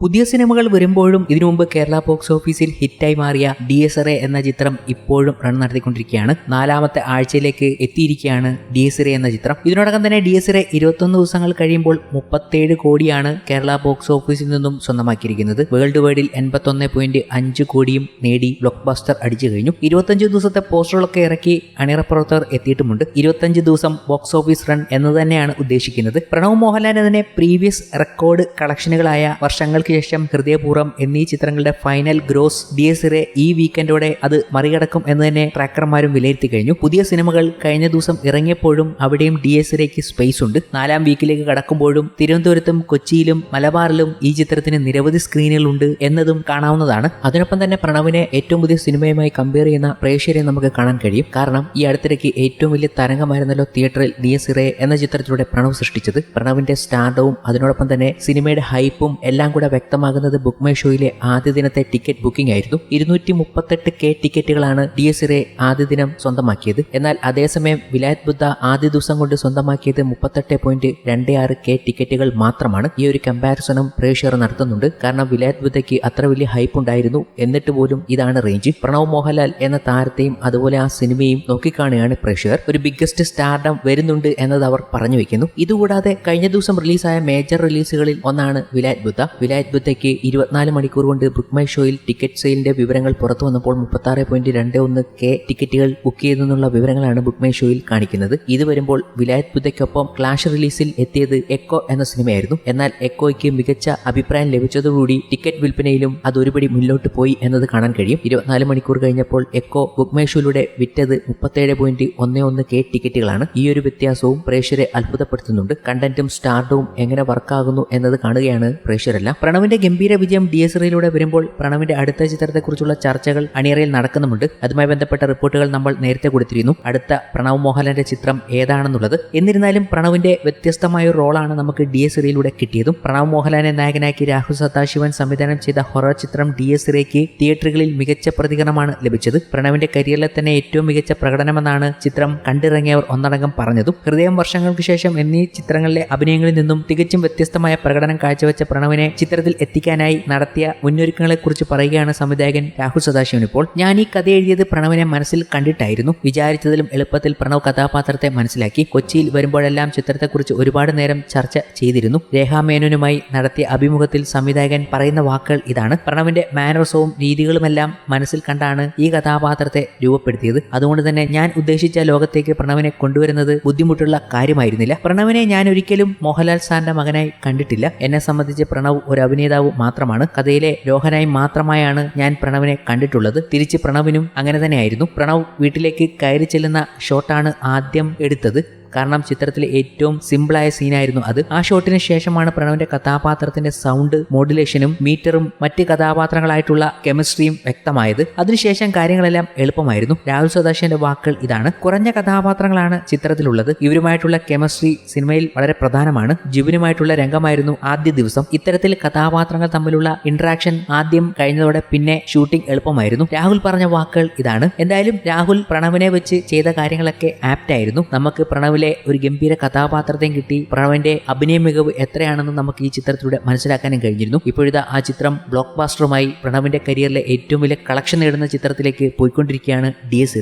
പുതിയ സിനിമകൾ വരുമ്പോഴും ഇതിനു മുമ്പ് കേരള ബോക്സ് ഓഫീസിൽ ഹിറ്റായി മാറിയ ഡി എസ് എ എന്ന ചിത്രം ഇപ്പോഴും റൺ നടത്തിക്കൊണ്ടിരിക്കുകയാണ്. നാലാമത്തെ ആഴ്ചയിലേക്ക് എത്തിയിരിക്കുകയാണ് ഡി എസ് എന്ന ചിത്രം. ഇതിനോടകം തന്നെ ഡി എസ് എ ഇരുപത്തൊന്ന് ദിവസങ്ങൾ കഴിയുമ്പോൾ മുപ്പത്തേഴ് കോടിയാണ് കേരള ബോക്സ് ഓഫീസിൽ നിന്നും സ്വന്തമാക്കിയിരിക്കുന്നത്. വേൾഡ് വൈഡിൽ എൺപത്തൊന്ന് പോയിന്റ് അഞ്ച് കോടിയും നേടി ബ്ലോക്ക് ബസ്റ്റർ അടിച്ചു കഴിഞ്ഞു. ഇരുപത്തഞ്ച് ദിവസത്തെ പോസ്റ്ററുകളൊക്കെ ഇറക്കി അണിയറ പ്രവർത്തകർ എത്തിയിട്ടുമുണ്ട്. ഇരുപത്തഞ്ച് ദിവസം ബോക്സ് ഓഫീസ് റൺ എന്ന് തന്നെയാണ് ഉദ്ദേശിക്കുന്നത്. പ്രണവ് മോഹൻലാൽ തന്നെ പ്രീവിയസ് റെക്കോർഡ് കളക്ഷനുകളായ വർഷങ്ങൾക്ക് ശേഷം ഹൃദയപൂർവം എന്നീ ചിത്രങ്ങളുടെ ഫൈനൽ ഗ്രോസ് ഡി എസ് ഈ വീക്കെൻഡോടെ അത് മറികടക്കും എന്ന് തന്നെ ട്രാക്കർമാരും വിലയിരുത്തി കഴിഞ്ഞു. പുതിയ സിനിമകൾ കഴിഞ്ഞ ദിവസം ഇറങ്ങിയപ്പോഴും അവിടെയും ഡി എസ് ഇരയ്ക്ക് സ്പേസ് ഉണ്ട്. നാലാം വീക്കിലേക്ക് കടക്കുമ്പോഴും തിരുവനന്തപുരത്തും കൊച്ചിയിലും മലബാറിലും ഈ ചിത്രത്തിന് നിരവധി സ്ക്രീനുകൾ ഉണ്ട് എന്നതും കാണാവുന്നതാണ്. അതിനൊപ്പം തന്നെ പ്രണവിനെ ഏറ്റവും പുതിയ സിനിമയുമായി കമ്പയർ ചെയ്യുന്ന പ്രേക്ഷകരെ നമുക്ക് കാണാൻ കഴിയും. കാരണം ഈ അടുത്തിടയ്ക്ക് ഏറ്റവും വലിയ തരംഗമായിരുന്നല്ലോ തിയേറ്ററിൽ ഡി എസ് ഇറേ എന്ന ചിത്രത്തിലൂടെ പ്രണവ് സൃഷ്ടിച്ചത്. പ്രണവിന്റെ സ്റ്റാർഡവും അതിനോടൊപ്പം തന്നെ സിനിമയുടെ ഹൈപ്പും എല്ലാം കൂടെ വ്യക്തമാകുന്നത് ബുക്ക് മൈ ഷോയിലെ ആദ്യ ദിനത്തെ ടിക്കറ്റ് ബുക്കിംഗ് ആയിരുന്നു. ഇരുന്നൂറ്റി മുപ്പത്തെട്ട് കെ ടിക്കറ്റുകളാണ് ഡി എസ് ഇറെ ആദ്യ ദിനം സ്വന്തമാക്കിയത്. എന്നാൽ അതേസമയം വിലായത് ബുദ്ധ ആദ്യ ദിവസം കൊണ്ട് സ്വന്തമാക്കിയത് മുപ്പത്തെട്ട് പോയിന്റ് രണ്ട് ആറ് കെ ടിക്കറ്റുകൾ മാത്രമാണ്. ഈ ഒരു കമ്പാരിസണും പ്രേക്ഷകർ നടത്തുന്നുണ്ട്. കാരണം വിലായത് ബുദ്ധയ്ക്ക് അത്ര വലിയ ഹൈപ്പ് ഉണ്ടായിരുന്നു. എന്നിട്ട് പോലും ഇതാണ് റേഞ്ച് പ്രണവ് മോഹൻലാൽ എന്ന താരത്തെയും അതുപോലെ ആ സിനിമയും നോക്കിക്കാണുകയാണ് പ്രേക്ഷകർ. ഒരു ബിഗ്ഗസ്റ്റ് സ്റ്റാർഡം വരുന്നുണ്ട് എന്നത് അവർ പറഞ്ഞു വെക്കുന്നു. ഇതുകൂടാതെ കഴിഞ്ഞ ദിവസം റിലീസായ മേജർ റിലീസുകളിൽ ഒന്നാണ് വിലായത് ബുദ്ധ. വിലായത് ബുദ്ധയ്ക്ക് ഇരുപത്തിനാല് മണിക്കൂർ കൊണ്ട് ബുക്ക് മൈ ഷോയിൽ ടിക്കറ്റ് സെയിലിന്റെ വിവരങ്ങൾ പുറത്തു വന്നപ്പോൾ മുപ്പത്താറ് പോയിന്റ് രണ്ട് ഒന്ന് കെ ടിക്കറ്റുകൾ ബുക്ക് ചെയ്തെന്നുള്ള വിവരങ്ങളാണ് ബുക്ക് മൈ ഷോയിൽ കാണിക്കുന്നത്. ഇത് വരുമ്പോൾ വിലായത് ബുദ്ധയ്ക്കൊപ്പം ക്ലാഷ് റിലീസിൽ എത്തിയത് എക്കോ എന്ന സിനിമയായിരുന്നു. എന്നാൽ എക്കോയ്ക്ക് മികച്ച അഭിപ്രായം ലഭിച്ചതോടുകൂടി ടിക്കറ്റ് വിൽപ്പനയിലും അത് ഒരുപടി മുന്നോട്ട് പോയി എന്നത് കാണാൻ കഴിയും. ഇരുപത്തിനാല് മണിക്കൂർ കഴിഞ്ഞപ്പോൾ എക്കോ ബുക്ക് മൈ ഷോയിലൂടെ വിറ്റത് മുപ്പത്തേഴ് പോയിന്റ് ഒന്ന് ഒന്ന് കെ ടിക്കറ്റുകളാണ്. ഈ ഒരു വ്യത്യാസവും പ്രേക്ഷകരെ അത്ഭുതപ്പെടുത്തുന്നുണ്ട്. കണ്ടന്റും സ്റ്റാർഡവും എങ്ങനെ വർക്കാകുന്നു എന്നത് കാണുകയാണ് പ്രേക്ഷകരെല്ലാം. പ്രണവിന്റെ ഗംഭീര വിജയം ഡി എസ് റിയിലൂടെ വരുമ്പോൾ പ്രണവിന്റെ അടുത്ത ചിത്രത്തെക്കുറിച്ചുള്ള ചർച്ചകൾ അണിയറയിൽ നടക്കുന്നുമുണ്ട്. അതുമായി ബന്ധപ്പെട്ട റിപ്പോർട്ടുകൾ നമ്മൾ നേരത്തെ കൊടുത്തിരുന്നു. അടുത്ത പ്രണവ് മോഹൻലാലിന്റെ ചിത്രം ഏതാണെന്നുള്ളത്. എന്നിരുന്നാലും പ്രണവിന്റെ വ്യത്യസ്തമായ റോളാണ് നമുക്ക് ഡി എസ് റിയിലൂടെ കിട്ടിയതും. പ്രണവ് മോഹൻലാലിനെ നായകനാക്കി രാഹുൽ സദാശിവൻ സംവിധാനം ചെയ്ത ഹൊറർ ചിത്രം ഡി എസ് റിയയ്ക്ക് തിയേറ്ററുകളിൽ മികച്ച പ്രതികരണമാണ് ലഭിച്ചത്. പ്രണവിന്റെ കരിയറിലെ തന്നെ ഏറ്റവും മികച്ച പ്രകടനമെന്നാണ് ചിത്രം കണ്ടിറങ്ങിയവർ ഒന്നടങ്കം പറഞ്ഞതും. ഹൃദയം വർഷങ്ങൾക്ക് ശേഷം എന്നീ ചിത്രങ്ങളിലെ അഭിനയങ്ങളിൽ നിന്നും തികച്ചും വ്യത്യസ്തമായ പ്രകടനം കാഴ്ചവെച്ച പ്രണവിനെ ചിത്രത്തിൽ എത്തിക്കാനായി നടത്തിയ മുന്നൊരുക്കങ്ങളെക്കുറിച്ച് പറയുകയാണ് സംവിധായകൻ രാഹുൽ സദാശിവൻ ഇപ്പോൾ. ഞാൻ ഈ കഥ എഴുതിയത് പ്രണവിനെ മനസ്സിൽ കണ്ടിട്ടായിരുന്നു. വിചാരിച്ചതിലും എളുപ്പത്തിൽ പ്രണവ് കഥാപാത്രത്തെ മനസ്സിലാക്കി. കൊച്ചിയിൽ വരുമ്പോഴെല്ലാം ചിത്രത്തെക്കുറിച്ച് ഒരുപാട് നേരം ചർച്ച ചെയ്തിരുന്നു. രേഖാ മേനോനുമായി നടത്തിയ അഭിമുഖത്തിൽ സംവിധായകൻ പറയുന്ന വാക്കുകൾ ഇതാണ്. പ്രണവിന്റെ മാനറസവും രീതികളുമെല്ലാം മനസ്സിൽ കണ്ടാണ് ഈ കഥാപാത്രത്തെ രൂപപ്പെടുത്തിയത്. അതുകൊണ്ട് തന്നെ ഞാൻ ഉദ്ദേശിച്ച ലോകത്തേക്ക് പ്രണവിനെ കൊണ്ടുവരുന്നത് ബുദ്ധിമുട്ടുള്ള കാര്യമായിരുന്നില്ല. പ്രണവിനെ ഞാൻ ഒരിക്കലും മോഹൻലാൽ സാറിന്റെ മകനായി കണ്ടിട്ടില്ല. എന്നെ സംബന്ധിച്ച് പ്രണവ് ഒരു അഭിനേതാവ് മാത്രമാണ്. കഥയിലെ രോഹനായി മാത്രമായാണ് ഞാൻ പ്രണവിനെ കണ്ടിട്ടുള്ളത്. തിരിച്ച് പ്രണവിനും അങ്ങനെ തന്നെയായിരുന്നു. പ്രണവ് വീട്ടിലേക്ക് കയറി ചെല്ലുന്ന ഷോട്ടാണ് ആദ്യം എടുത്തത്. കാരണം ചിത്രത്തിലെ ഏറ്റവും സിമ്പിളായ സീനായിരുന്നു അത്. ആ ഷോട്ടിന് ശേഷമാണ് പ്രണവിന്റെ കഥാപാത്രത്തിന്റെ സൗണ്ട് മോഡുലേഷനും മീറ്ററും മറ്റ് കഥാപാത്രങ്ങളായിട്ടുള്ള കെമിസ്ട്രിയും വ്യക്തമായത്. അതിനുശേഷം കാര്യങ്ങളെല്ലാം എളുപ്പമായിരുന്നു. രാഹുൽ സദാശിവന്റെ വാക്കുകൾ ഇതാണ്. കുറഞ്ഞ കഥാപാത്രങ്ങളാണ് ചിത്രത്തിലുള്ളത്. ഇവരുമായിട്ടുള്ള കെമിസ്ട്രി സിനിമയിൽ വളരെ പ്രധാനമാണ്. ജിബിനുമായിട്ടുള്ള രംഗമായിരുന്നു ആദ്യ ദിവസം. ഇത്തരത്തിൽ കഥാപാത്രങ്ങൾ തമ്മിലുള്ള ഇന്ററാക്ഷൻ ആദ്യം കഴിഞ്ഞതോടെ പിന്നെ ഷൂട്ടിംഗ് എളുപ്പമായിരുന്നു. രാഹുൽ പറഞ്ഞ വാക്കുകൾ ഇതാണ്. എന്തായാലും രാഹുൽ പ്രണവിനെ വെച്ച് ചെയ്ത കാര്യങ്ങളൊക്കെ ആപ്റ്റായിരുന്നു നമുക്ക് പ്രണവിൽ പ്രണവിലെ ഒരു ഗംഭീര കഥാപാത്രത്തെയും കിട്ടി. പ്രണവിന്റെ അഭിനയ മികവ് എത്രയാണെന്ന് നമുക്ക് ഈ ചിത്രത്തിലൂടെ മനസ്സിലാക്കാനും കഴിഞ്ഞിരുന്നു. ഇപ്പോഴിതാ ആ ചിത്രം ബ്ലോക്ക് ബാസ്റ്ററുമായി പ്രണവിന്റെ കരിയറിലെ ഏറ്റവും വലിയ കളക്ഷൻ നേടുന്ന ചിത്രത്തിലേക്ക് പോയിക്കൊണ്ടിരിക്കുകയാണ് ഡി എസ്